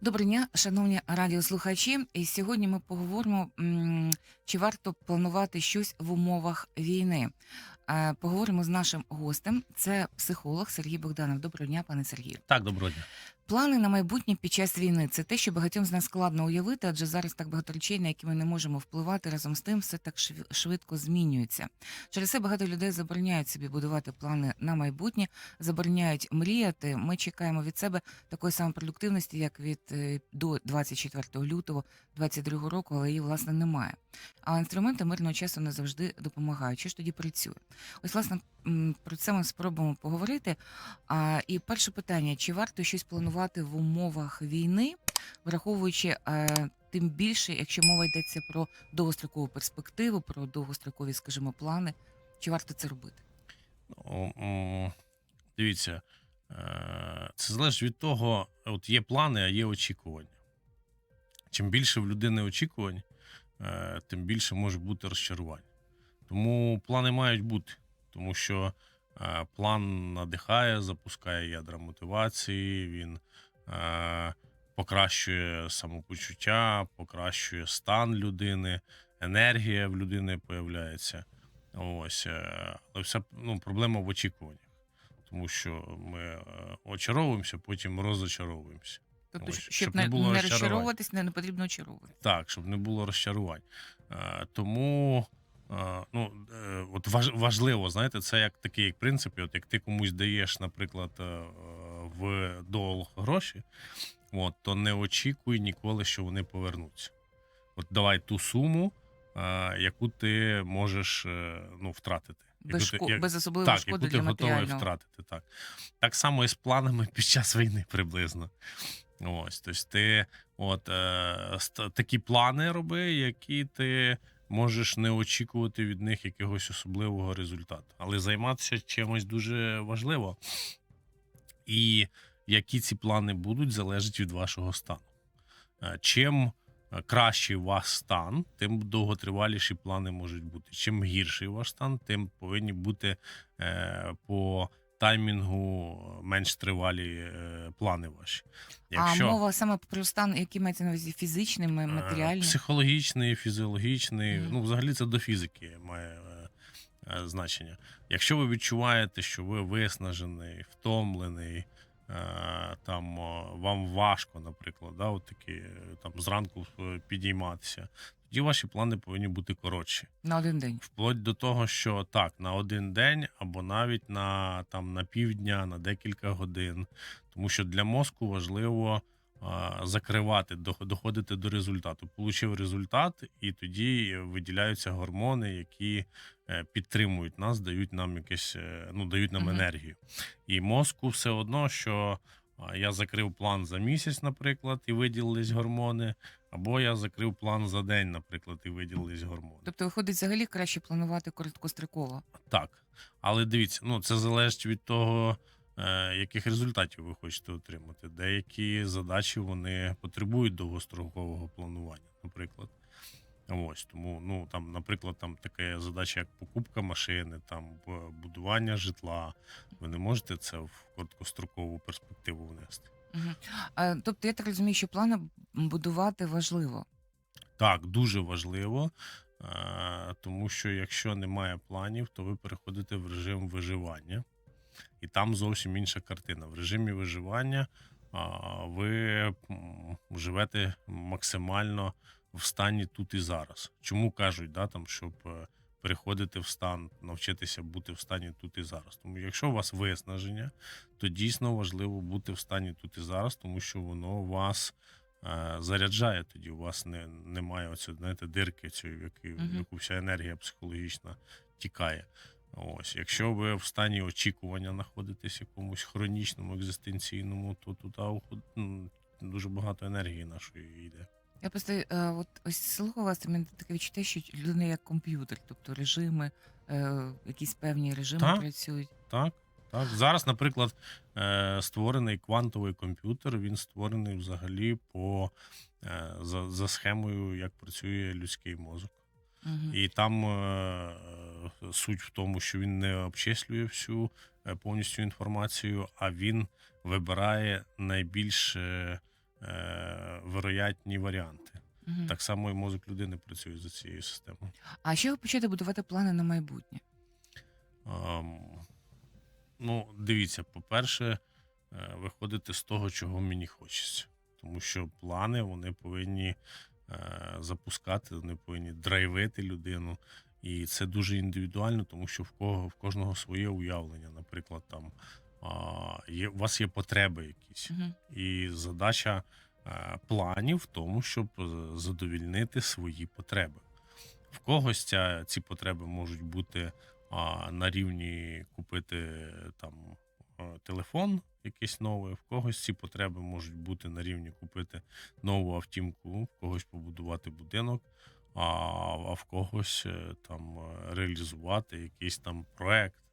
Доброго дня, шановні радіослухачі. І сьогодні ми поговоримо, чи варто планувати щось в умовах війни. Е, Поговоримо з нашим гостем. Це психолог Сергій Богданов. Доброго дня, пане Сергію. Так, доброго дня. Плани на майбутнє під час війни це те, що багатьом з нас складно уявити, адже зараз так багато речей, на які ми не можемо впливати. Разом з тим, все так швидко змінюється. Через це багато людей забороняють собі будувати плани на майбутнє, забороняють мріяти. Ми чекаємо від себе такої самої продуктивності, як від е, до 24 лютого 2022 року, але її власне немає. А інструменти мирного часу не завжди допомагають. Що ж тоді працює? Ось власне про це ми спробуємо поговорити. І перше питання: чи варто щось планувати в умовах війни, враховуючи е, тим більше, якщо мова йдеться про довгострокову перспективу, про довгострокові, скажімо, плани, чи варто це робити? Ну, Дивіться, е, це залежить від того, от є плани, а є очікування. Чим більше в людини очікувань, тим більше може бути розчарувань. Тому плани мають бути, тому що е, план надихає, запускає ядра мотивації, він е, покращує самопочуття, покращує стан людини, енергія в людини появляється. Ось, е, але вся ну, проблема в очікуваннях, тому що ми е, очаровуємося, потім розочаровуємося. Тобто, Ось, щоб, щоб не, було не розчаровуватись, не, не потрібно очаровувати. Так, щоб не було розчарувань. Е, Тому е, ну, е, от важ, важливо, знаєте, це як такий як принцип, от як ти комусь даєш, наприклад, е, в долг гроші, от, то не очікуй ніколи, що вони повернуться. От давай ту суму, е, яку ти можеш е, ну, втратити. Без, ти- шко... як- без особливої так, шкоди яку ти для готовий матеріального. втратити. Так. так само і з планами під час війни приблизно. Ось, тобто ти от, е, такі плани роби, які ти можеш не очікувати від них якогось особливого результату. Але займатися чимось дуже важливо. І які ці плани будуть, залежить від вашого стану. Е, Чим кращий у вас стан, тим довготриваліші плани можуть бути. Чим гірший ваш стан, тим повинні бути е, по таймінгу менш тривалі е, плани ваші. А мова саме про стан, який мається на увазі фізичний, Е, матеріальний. Психологічний, фізіологічний. Мгм. Ну, взагалі, це до фізики має е, е, значення. Якщо ви відчуваєте, що ви виснажений, втомлений, е, там вам важко, наприклад, да, от такі, е, там зранку е, підійматися, тоді ваші плани повинні бути коротші. На один день. Вплоть до того, що так, на один день або навіть на, там, на півдня, на декілька годин. Тому що для мозку важливо а, закривати, доходити до результату. Получив результат, і тоді виділяються гормони, які е, підтримують нас, дають нам якесь, е, ну, дають нам Мгм. енергію. І мозку все одно, що я закрив план за місяць, наприклад, і виділились гормони. Або я закрив план за день, наприклад, і виділились гормони. Тобто, виходить, взагалі краще планувати короткостроково. Так, але дивіться, ну це залежить від того, е, яких результатів ви хочете отримати. Деякі задачі вони потребують довгострокового планування, наприклад. Ось тому, ну там, наприклад, там така задача, як покупка машини, там будування житла. Ви не можете це в короткострокову перспективу внести. Угу. Тобто, я так розумію, що плани будувати важливо. Так, дуже важливо, е, тому що якщо немає планів, то ви переходите в режим виживання, і там зовсім інша картина. В режимі виживання ви живете максимально в стані тут і зараз. Чому кажуть, да, там, щоб е, переходити в стан, навчитися бути в стані тут і зараз. Тому якщо у вас виснаження, то дійсно важливо бути в стані тут і зараз, тому що воно вас е, заряджає тоді. У вас не, немає оцю, знаєте, дирки, цієї, в, якій- в яку вся енергія психологічна тікає. Ось, якщо ви в стані очікування знаходитесь якомусь хронічному, екзистенційному, то туди дуже багато енергії нашої йде. Я просто е, от ось слухаю вас, і мене таке відчуття, що людина як комп'ютер, тобто режими, е, якісь певні режими Так. працюють. Так, так. Зараз, наприклад, е, створений квантовий комп'ютер. Він створений взагалі по е, за, за схемою, як працює людський мозок. Угу. І там е, суть в тому, що він не обчислює всю е, повністю інформацію, а він вибирає найбільш е, е, вероятні варіанти. Мгм. Так само і мозок людини працює за цією системою. А що ви почати будувати плани на майбутнє? Ам, ну, дивіться, по-перше, е, виходити з того, чого мені хочеться. Тому що плани вони повинні е, запускати, вони повинні драйвити людину. І це дуже індивідуально, тому що в кого в кожного своє уявлення. Наприклад, там є, у вас є потреби якісь. Мгм. І задача е, планів в тому, щоб е, задовільнити свої потреби. В когось ця, ці потреби можуть бути а, на рівні купити там е, телефон якийсь новий, в когось ці потреби можуть бути на рівні купити нову автівку, в когось побудувати будинок, а, а в когось там реалізувати якийсь там проект.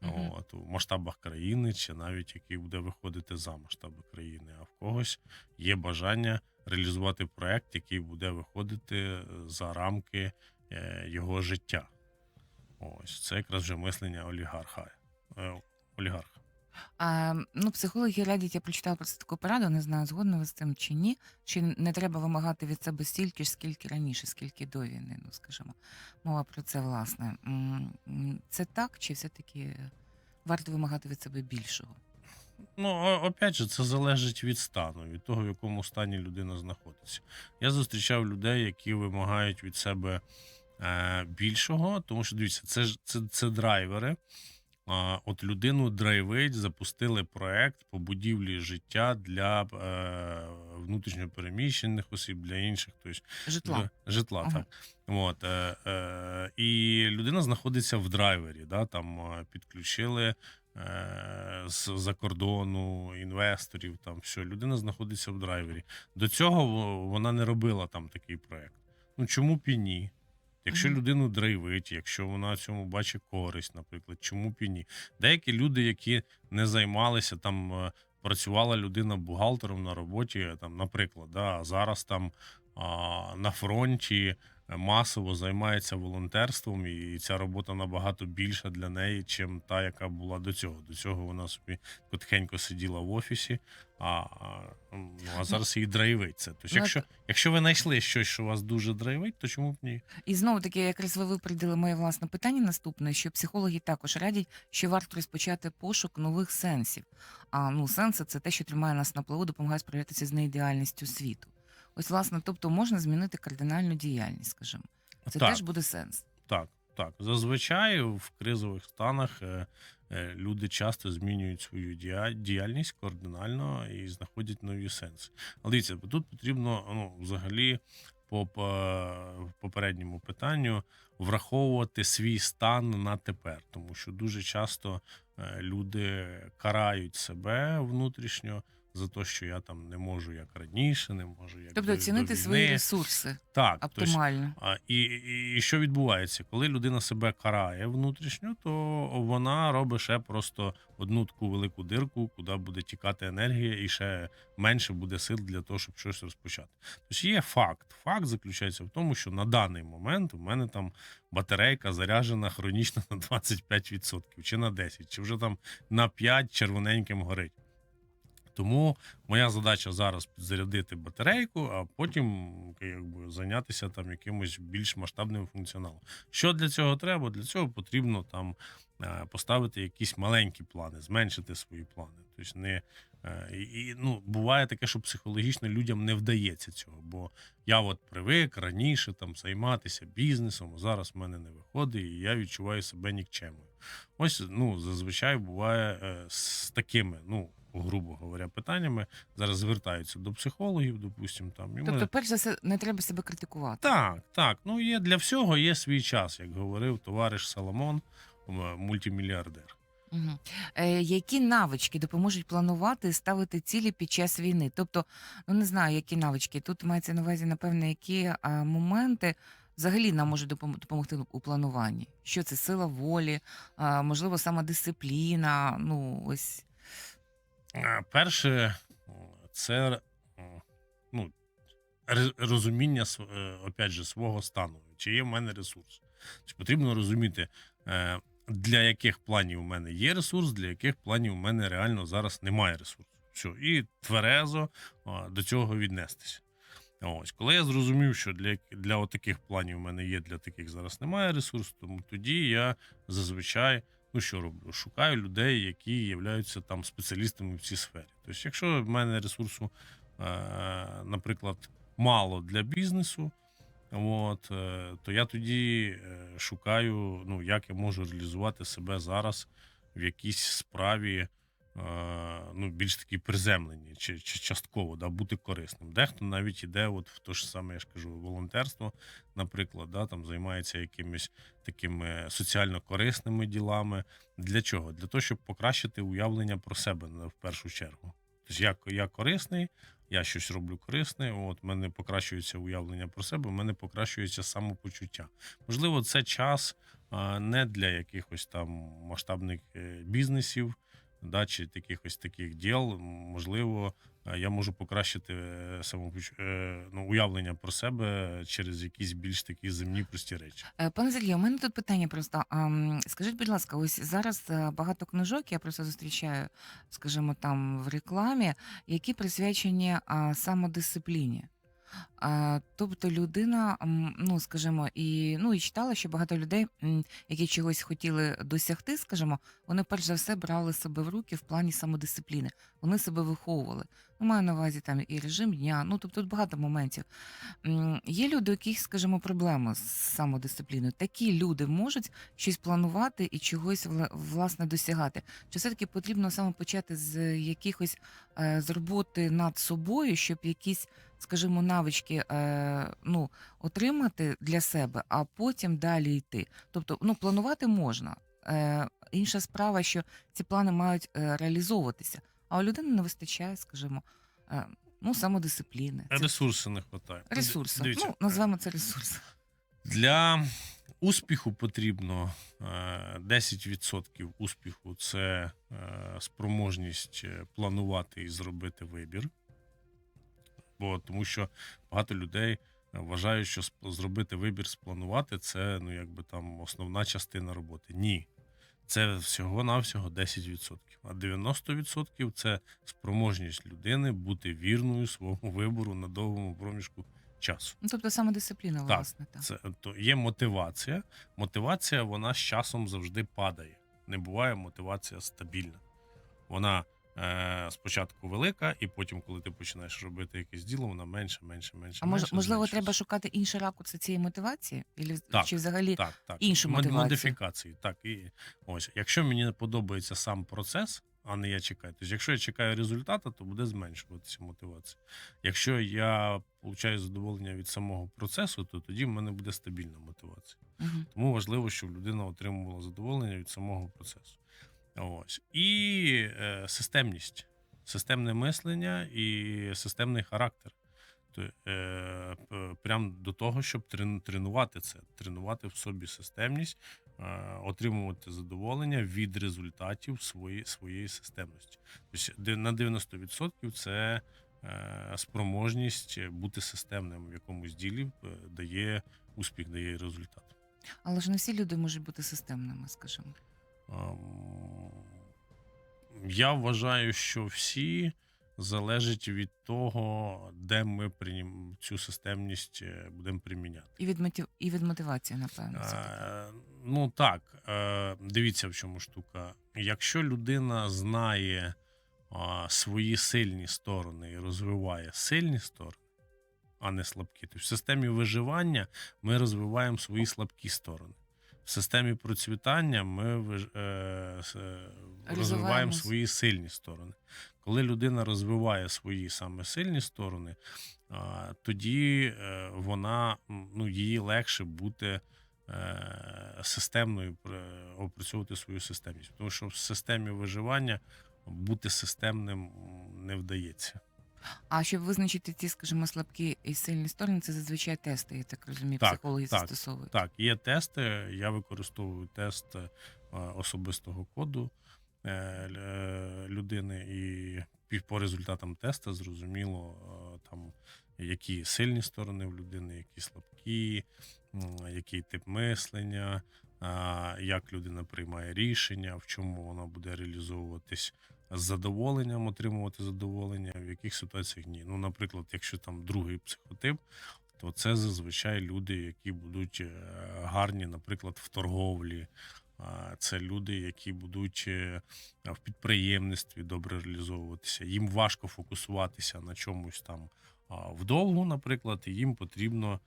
Мгм. От, в масштабах країни, чи навіть який буде виходити за масштаби країни. А в когось є бажання реалізувати проект, який буде виходити е, за рамки е, його життя. Ось це якраз вже мислення олігарха. Е, олігарха. А, ну, психологи радять, я прочитала просто таку пораду, не знаю, згодна ви з цим чи ні. Що не треба вимагати від себе стільки ж, скільки раніше, скільки до війни, ну скажімо. Мова про це власне. Це так, чи все-таки варто вимагати від себе більшого? Ну, опять же, це залежить від стану, від того, в якому стані людина знаходиться. Я зустрічав людей, які вимагають від себе е, більшого, тому що дивіться, це ж це, це драйвери. А, от людину драйвить, запустили проект по будівлі життя для е, внутрішньопереміщених осіб, для інших. Тобто, Житла. в- житла, Ага. так. От, е, е, і людина знаходиться в драйвері, да, там е, підключили е, з-за кордону інвесторів, там все. Людина знаходиться в драйвері. До цього вона не робила там такий проект. Ну чому б і ні? Якщо людину драйвить, якщо вона в цьому бачить користь, наприклад, чому б і ні? Деякі люди, які не займалися там. е, Працювала людина бухгалтером на роботі, там, наприклад, да, а зараз там а, на фронті масово займається волонтерством, і ця робота набагато більша для неї, чим та, яка була до цього. До цього вона собі тихенько сиділа в офісі, а, ну, а зараз її драйвить це. Тобто, Ну, якщо, якщо ви знайшли щось, що вас дуже драйвить, то чому б ні? І знову таки, якраз ви випередили моє власне питання наступне, що психологи також радять, що варто розпочати пошук нових сенсів. А ну, сенси це те, що тримає нас на плаву, допомагає справлятися з неідеальністю світу. Ось, власне, тобто можна змінити кардинальну діяльність, скажімо. Це так, теж буде сенс. так, так. Зазвичай в кризових станах е, е, люди часто змінюють свою дія- діяльність кардинально і знаходять нові сенси. Але дивіться, тут потрібно ну, взагалі по, по попередньому питанню враховувати свій стан на тепер, тому що дуже часто е, люди карають себе внутрішньо за те, що я там не можу як раніше, не можу як Тобто до- оцінити до свої ресурси Так, оптимально. а, і, і, і що відбувається? Коли людина себе карає внутрішньо, то вона робить ще просто одну таку велику дирку, куди буде тікати енергія, і ще менше буде сил для того, щоб щось розпочати. Тобто є факт. Факт заключається в тому, що на даний момент у мене там батарейка заряджена хронічно на 25%, чи на 10%, чи вже там на 5 червоненьким горить. Тому моя задача зараз підзарядити батарейку, а потім якби, зайнятися там якимось більш масштабним функціоналом. Що для цього треба? Для цього потрібно там е, поставити якісь маленькі плани, зменшити свої плани. Тобто не е, і, ну, буває таке, що психологічно людям не вдається цього. Бо я от привик раніше там займатися бізнесом, а зараз в мене не виходить, і я відчуваю себе нікчемою. Ось ну зазвичай буває е, з такими, ну грубо говоря, питаннями. Зараз звертаються до психологів, допустимо, там і Тобто, мене... перш за все, не треба себе критикувати. так, так. Ну є для всього є свій час, як говорив товариш Соломон, мультимільярдер. Угу. Е, які навички допоможуть планувати і ставити цілі під час війни? Тобто, ну не знаю, які навички. Тут мається на увазі, напевно, які а, моменти взагалі нам можуть допом- допомогти у плануванні. Що це сила волі, а, можливо, самодисципліна. Ну, ось Е, Перше, це ну, розуміння е, опять же, свого стану. Чи є в мене ресурс? Тобто потрібно розуміти, е, для яких планів у мене є ресурс, для яких планів у мене реально зараз немає ресурсу. Все, і тверезо до цього віднестися. Ось, коли я зрозумів, що для, для таких планів в мене є, для таких зараз немає ресурсу, тому тоді я зазвичай ну що роблю? Шукаю людей, які являються там спеціалістами в цій сфері. Тобто, якщо в мене ресурсу, е, наприклад, мало для бізнесу, от, е, то я тоді е, шукаю, ну, як я можу реалізувати себе зараз в якійсь справі. Е, Ну, більш такі приземлені чи, чи частково да, бути корисним. Дехто навіть іде, от в те ж саме, я ж кажу, волонтерство, наприклад, да, там займається якимись такими соціально корисними ділами. Для чого? Для того, щоб покращити уявлення про себе в першу чергу. Тобто я, я корисний, я щось роблю корисне, от мене покращується уявлення про себе, в мене покращується самопочуття. Можливо, це час а, не для якихось там масштабних е, бізнесів, да, чи якихось таких діл. Можливо, е, я можу покращити е, самопоч... е, ну, уявлення про себе через якісь більш такі земні прості речі. Пане Сергію, у мене тут питання просто. Скажіть, будь ласка, ось зараз багато книжок, я просто зустрічаю, скажімо, там в рекламі, які присвячені самодисципліні. Тобто людина, ну скажімо, і ну і читала, що багато людей, які чогось хотіли досягти, скажімо, вони перш за все брали себе в руки в плані самодисципліни. Вони себе виховували. Маю на увазі там і режим дня. Ну тобто тут багато моментів. Є люди, у яких, скажімо, проблеми з самодисципліною. Такі люди можуть щось планувати і чогось вла- власне досягати. Чи все-таки потрібно саме почати з якихось е, з роботи над собою, щоб якісь, скажімо, навички е, ну, отримати для себе, а потім далі йти. Тобто, ну, планувати можна. Е, інша справа, що ці плани мають реалізовуватися, а у людини не вистачає, скажімо, е, ну, самодисципліни. Це Ресурси не вистачає. Ресурси. Дивіться, Ну, називаємо це ресурси. Для успіху потрібно е, 10% успіху це е, спроможність е, планувати і зробити вибір. Бо тому що багато людей вважають, що сп- зробити вибір, спланувати це ну якби там основна частина роботи. Ні. Це всього-навсього 10%. А 90% це спроможність людини бути вірною своєму вибору на довгому проміжку часу. Ну, тобто самодисципліна, Так, власне. Так. Це то є мотивація. Мотивація вона з часом завжди падає. Не буває мотивація стабільна. Вона спочатку велика, і потім, коли ти починаєш робити якесь діло, вона менше, менше, менше. А менше можливо, зменшується. треба шукати інший ракурс цієї мотивації? Ілі, Так, чи взагалі так, так. іншу мотивацію. Модифікації. Так, і ось. Якщо мені не подобається сам процес, а не я чекаю. Тобто, якщо я чекаю результата, то буде зменшуватися мотивація. Якщо я получаю задоволення від самого процесу, то тоді в мене буде стабільна мотивація. Мгм. Тому важливо, щоб людина отримувала задоволення від самого процесу. Ось. І е, системність, системне мислення і системний характер. То, е, прям до того, щоб тренувати це, тренувати в собі системність, е, отримувати задоволення від результатів свої, своєї системності. Тобто на 90% це е, спроможність бути системним в якомусь ділі е, дає успіх, дає результат. Але ж не всі люди можуть бути системними, скажімо. Ем, Я вважаю, що всі залежить від того, де ми прийнім- цю системність е, будемо приміняти. І від мотив... і від мотивації, напевно. Е, Ну так, е, дивіться в чому штука. Якщо людина знає а, свої сильні сторони і розвиває сильні сторони, а не слабкі, то в системі виживання ми розвиваємо свої слабкі сторони. В системі процвітання ми е, е, розвиваємо свої сильні сторони. Коли людина розвиває свої саме сильні сторони, тоді е, вона ну, їй легше бути системною, пр- опрацьовувати свою системність. Тому що в системі виживання бути системним не вдається. А щоб визначити ті, скажімо, слабкі і сильні сторони, це зазвичай тести, я так розумію, Так, психологи так, застосовують. Так, є тести. Я використовую тест е, особистого коду е, е, людини, і по результатам теста зрозуміло, там які сильні сторони в людини, які слабкі, який тип мислення, як людина приймає рішення, в чому вона буде реалізовуватись. З задоволенням отримувати задоволення, в яких ситуаціях ні. Ну, наприклад, якщо там другий психотип, то це зазвичай люди, які будуть е, гарні, наприклад, в торговлі. Це люди, які будуть е, в підприємництві добре реалізовуватися. Їм важко фокусуватися на чомусь там вдовгу, наприклад, і їм потрібно,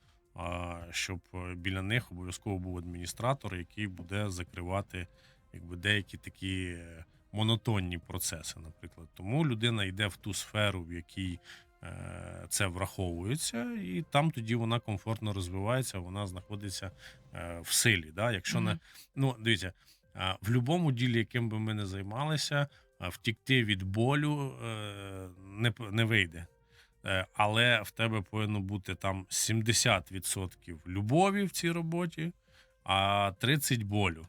щоб е, біля них обов'язково був адміністратор, який буде закривати якби, деякі такі монотонні процеси, наприклад. Тому людина йде в ту сферу, в якій е, це враховується, і там тоді вона комфортно розвивається, вона знаходиться е, в силі. Да? Якщо не ну дивіться, в будь-якому ділі, яким би ми не займалися, втікти від болю е, не, не вийде. Е, Але в тебе повинно бути там 70% любові в цій роботі, а 30% болю.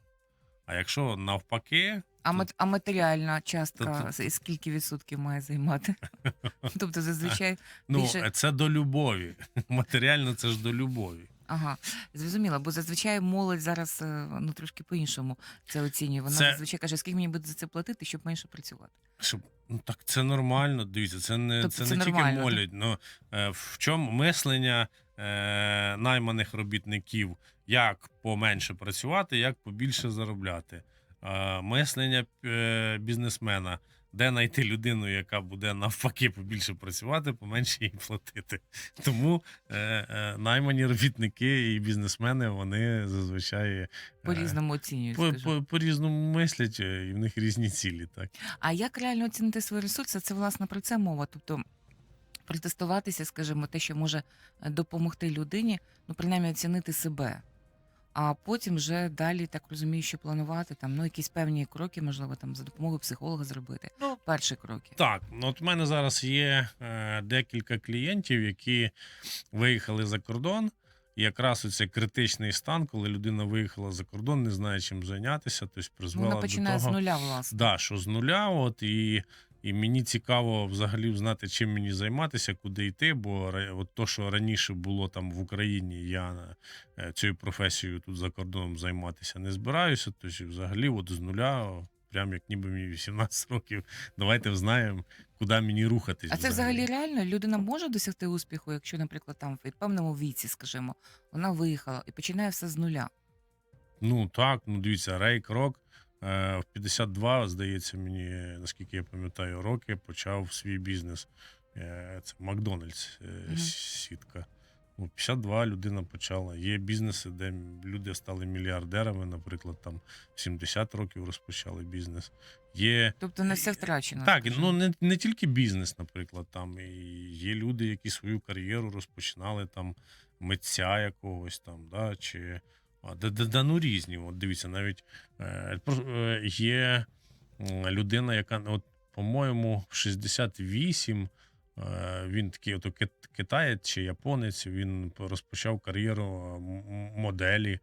А якщо навпаки, А, мат- а матеріальна частка то- скільки відсотків має займати? Тобто зазвичай ну Більше- це до любові. Матеріально це ж до любові. Ага, зрозуміло, бо зазвичай молодь зараз е, ну трошки по-іншому це оцінює. Вона Це- зазвичай каже, скільки мені буде за це платити, щоб менше працювати. Щоб ну так це нормально. Дивіться, це не Тобто це, це не нормально, тільки молодь. Ну е, в чому мислення е, найманих робітників, як поменше працювати, як побільше заробляти. Е, мислення е, бізнесмена, де знайти людину, яка буде навпаки побільше працювати, поменше їй платити. Тому е, е, наймані робітники і бізнесмени вони зазвичай е, По-різному оцінюють. по, скажімо. по, по-різному мислять, і в них різні цілі. Так. А як реально оцінити свої ресурси? Це власне про це мова. Тобто протестуватися, скажімо, те, що може допомогти людині, ну принаймні оцінити себе. А потім вже далі так розумію, що планувати там ну якісь певні кроки, можливо, там за допомогою психолога зробити. Ну, Перші кроки. Так, ну от в мене зараз є е, декілька клієнтів, які виїхали за кордон. І якраз оцей критичний стан, коли людина виїхала за кордон, не знає чим зайнятися, тобто призвела вона починає до того, з нуля, власне. да, що з нуля, от і, і мені цікаво взагалі знати, чим мені займатися, куди йти. Бо от то, що раніше було там в Україні, я е, цією професією тут за кордоном займатися не збираюся. Тобто, взагалі, от з нуля, прям як ніби мені 18 років, давайте взнаємо, куди мені рухатись. А це взагалі реально людина може досягти успіху, якщо, наприклад, там в певному віці, скажімо, вона виїхала і починає все з нуля. Ну так, ну дивіться, Рей Крок е, в 52, здається, мені, наскільки я пам'ятаю, роки почав свій бізнес. Е, Це Макдональдс е, сітка. Ну, 52 людина почала. Є бізнеси, де люди стали мільярдерами, наприклад, там в 70 років розпочали бізнес. Є Тобто не все втрачено. так, скажімо. ну не, не тільки бізнес, наприклад, там і є люди, які свою кар'єру розпочинали там митця якогось там, да, чи да, да, да, ну різні. От дивіться, навіть е, про- е, є людина, яка, от, по-моєму, в 68 е, він такий от кит- китаєць чи японець, він розпочав кар'єру е, моделі.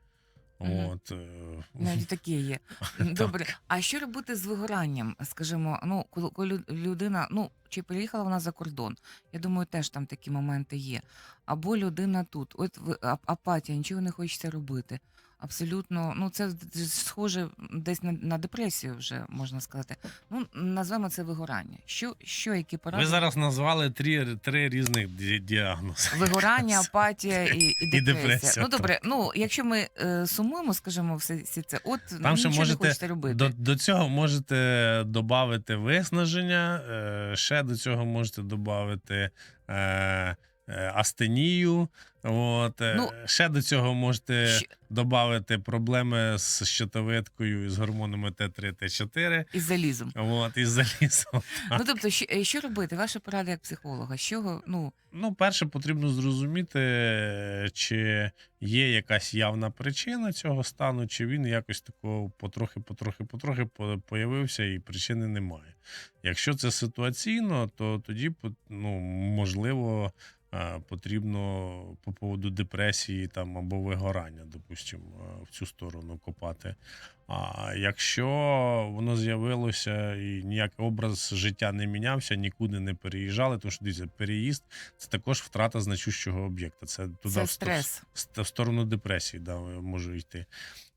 Мгм. От, е, Навіть таке є. Добре. А що робити з вигоранням? Скажімо, ну, коли, коли лю- людина, ну, чи приїхала вона за кордон? Я думаю, теж там такі моменти є. Або людина тут, от ви- ап- апатія, нічого не хочеться робити. Абсолютно, ну це схоже десь на, на депресію, вже можна сказати. Ну, назвемо це вигорання. Що, що які поради? Ви зараз назвали три, три різних ді- діагнози. Вигорання, апатія і, і депресія. депресія, ну добре, ну якщо ми е, сумуємо, скажімо, все, все це, от Там ще нічого не можете робити. До, до цього можете додати виснаження, е, ще до цього можете додати е, астенію. От, е, Ну, ще до цього можете Щ- додати проблеми з щитовидкою і з гормонами Т3, Т4. із залізом. От, і з залізом. Ну тобто, що, е, що робити? Ваша порада як психолога? З чого, ну Ну, перше, потрібно зрозуміти, чи є якась явна причина цього стану, чи він якось такого потрохи, потрохи, потрохи появився і причини немає. Якщо це ситуаційно, то тоді ну, можливо. Е, Потрібно по поводу депресії там або вигорання, допустимо, е, в цю сторону копати. А якщо воно з'явилося і ніякий образ життя не мінявся, нікуди не переїжджали, тому що дивіться, переїзд це також втрата значущого об'єкта. Це туди це в, стрес. в в сторону депресії да, може йти.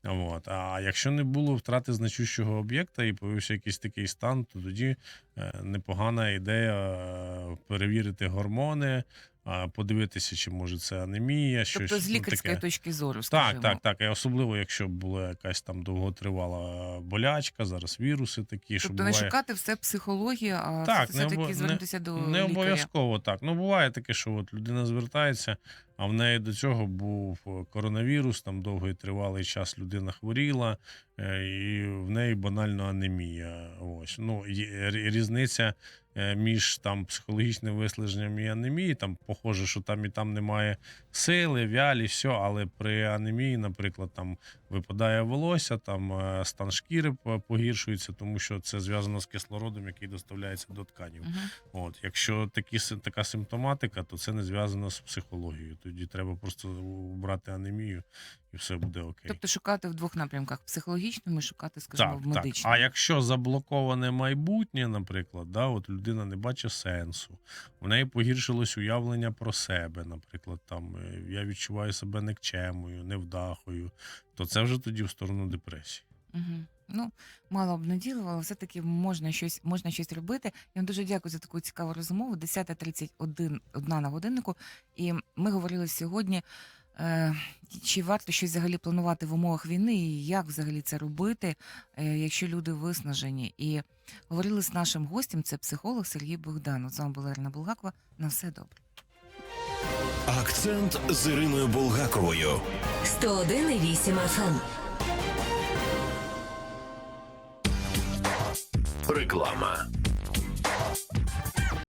От. А якщо не було втрати значущого об'єкта і появився якийсь такий стан, то тоді е, непогана ідея перевірити гормони, а, подивитися, чи може це анемія, щось Тобто з лікарської таке. точки зору, Так, скажімо. так, так. І особливо, якщо була якась там довготривала болячка, зараз віруси такі, що Тобто не шукати все психології, а Так, все-таки обо- не- звернутися до Не лікаря. обов'язково так. Ну, буває таке, що от людина звертається, а в неї до цього був коронавірус, там довгий тривалий час людина хворіла, е, і в неї банально анемія. Ось. Ну, різниця між там психологічним вислеженням і анемією. Там похоже, що там і там немає сили, вялі, все, але при анемії, наприклад, там випадає волосся, там е, стан шкіри погіршується, тому що це зв'язано з кислородом, який доставляється до тканів. Мгм. От, якщо такі, така симптоматика, то це не зв'язано з психологією. Тоді треба просто убрати анемію і все буде окей. Тобто шукати в двох напрямках: психологічному і шукати, скажімо, так, в так. медичному. А якщо заблоковане майбутнє, наприклад, да, от людина не бачить сенсу, у неї погіршилось уявлення про себе, наприклад, там е, я відчуваю себе никчемою, невдахою, то це вже тоді в сторону депресії. Угу. Ну, мало обнаділувало, все-таки можна щось, можна щось робити. Я вам дуже дякую за таку цікаву розмову. 10.31 одна на годиннику. І ми говорили сьогодні, е, чи варто щось взагалі планувати в умовах війни, і як взагалі це робити, е, якщо люди виснажені. І говорили з нашим гостем, це психолог Сергій Богданов. З вами була Ірина Булгакова. На все добре. Акцент з Іриною Булгаковою. 101,8 FM. Реклама.